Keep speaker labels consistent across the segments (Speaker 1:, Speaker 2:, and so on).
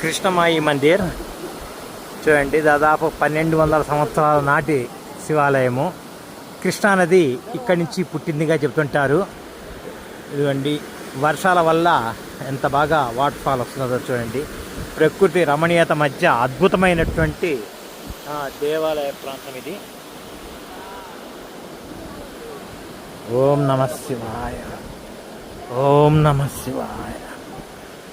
Speaker 1: కృష్ణమాయి మందిర్. చూడండి దాదాపు పన్నెండు వందల సంవత్సరాల నాటి శివాలయము. కృష్ణానది ఇక్కడి నుంచి పుట్టిందిగా చెప్తుంటారు. ఇదిగోండి వర్షాల వల్ల ఎంత బాగా వాటర్ ఫాల్ వస్తుందో చూడండి. ప్రకృతి రమణీయత మధ్య అద్భుతమైనటువంటి దేవాలయ ప్రాంతం ఇది. ఓం నమ శివాయ. ఓం నమ శివాయ.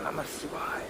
Speaker 1: ఓం నమ శివాయ